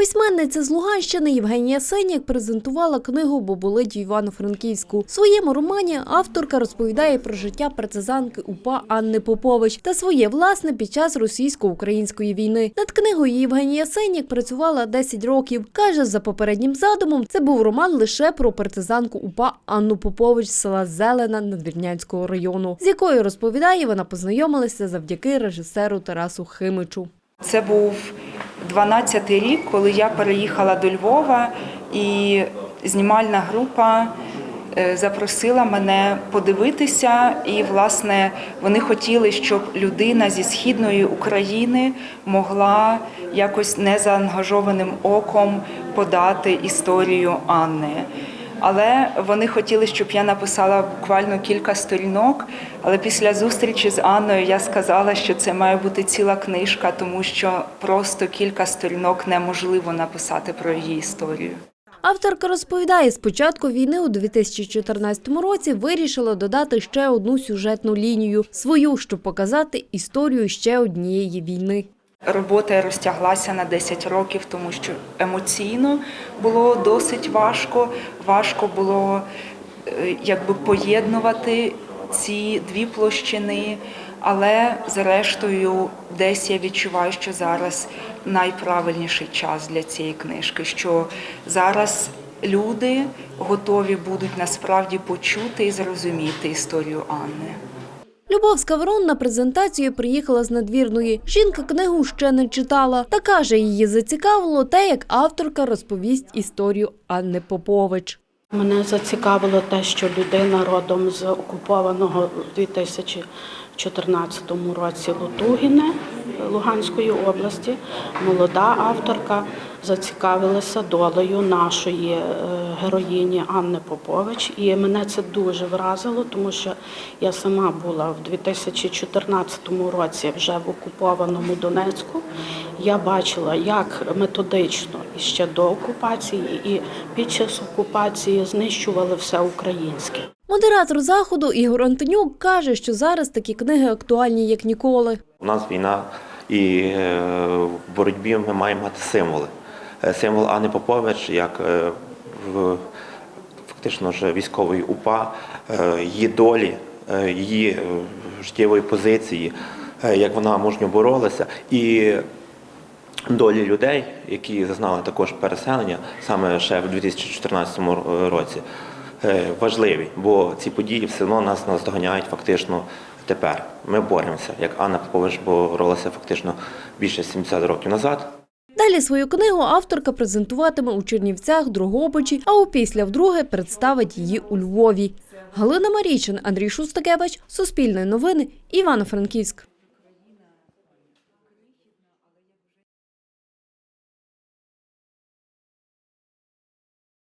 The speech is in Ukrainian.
Письменниця з Луганщини Євгенія Сенік презентувала книгу «Бо Івано-Франківську. В своєму романі авторка розповідає про життя партизанки УПА Анни Попович та своє власне під час російсько-української війни. Над книгою Євгенія Сенік працювала 10 років. Каже, за попереднім задумом це був роман лише про партизанку УПА Анну Попович з села Зелена Надвірнянського району, з якою розповідає, вона познайомилася завдяки режисеру Тарасу Химичу. Це був 12-й рік, коли я переїхала до Львова, і знімальна група е, запросила мене подивитися. І, власне, вони хотіли, щоб людина зі східної України могла якось незаангажованим оком подати історію Анни. Але вони хотіли, щоб я написала буквально кілька сторінок. Але після зустрічі з Анною я сказала, що це має бути ціла книжка, тому що просто кілька сторінок неможливо написати про її історію. Авторка розповідає, з початку війни у 2014 році вирішила додати ще одну сюжетну лінію свою, щоб показати історію ще однієї війни. Робота розтяглася на 10 років, тому що емоційно було досить важко. Важко було е, якби поєднувати ці дві площини. Але зрештою, десь я відчуваю, що зараз найправильніший час для цієї книжки, що зараз люди готові будуть насправді почути і зрозуміти історію Анни. Любов Скаврон на презентацію приїхала з надвірної. Жінка книгу ще не читала та каже, її зацікавило те, як авторка розповість історію Анни Попович. Мене зацікавило те, що людина родом з окупованого у 2014 році Лутугіне Луганської області, молода авторка, зацікавилася долею нашої е, героїні Анни Попович. І мене це дуже вразило, тому що я сама була в 2014 році вже в окупованому Донецьку. Я бачила, як методично і ще до окупації, і під час окупації знищували все українське. Модератор заходу Ігор Антонюк каже, що зараз такі книги актуальні як ніколи. У нас війна, і е, в боротьбі ми маємо мати символи. Е, Символ Анни Попович, як е, в фактично вже військової УПА, її долі, її життєвої позиції, як вона мужньо боролася, і долі людей, які зазнали також переселення саме ще в 2014 році, важливі, бо ці події все одно нас наздоганяють фактично тепер. Ми боремося, як Анна Попович боролася фактично більше 70 років назад. Далі свою книгу авторка презентуватиме у Чернівцях, Другобичі, а опісля вдруге представить її у Львові. Галина Марійчин, Андрій Шустакевич, Суспільне новини, Івано-Франківськ.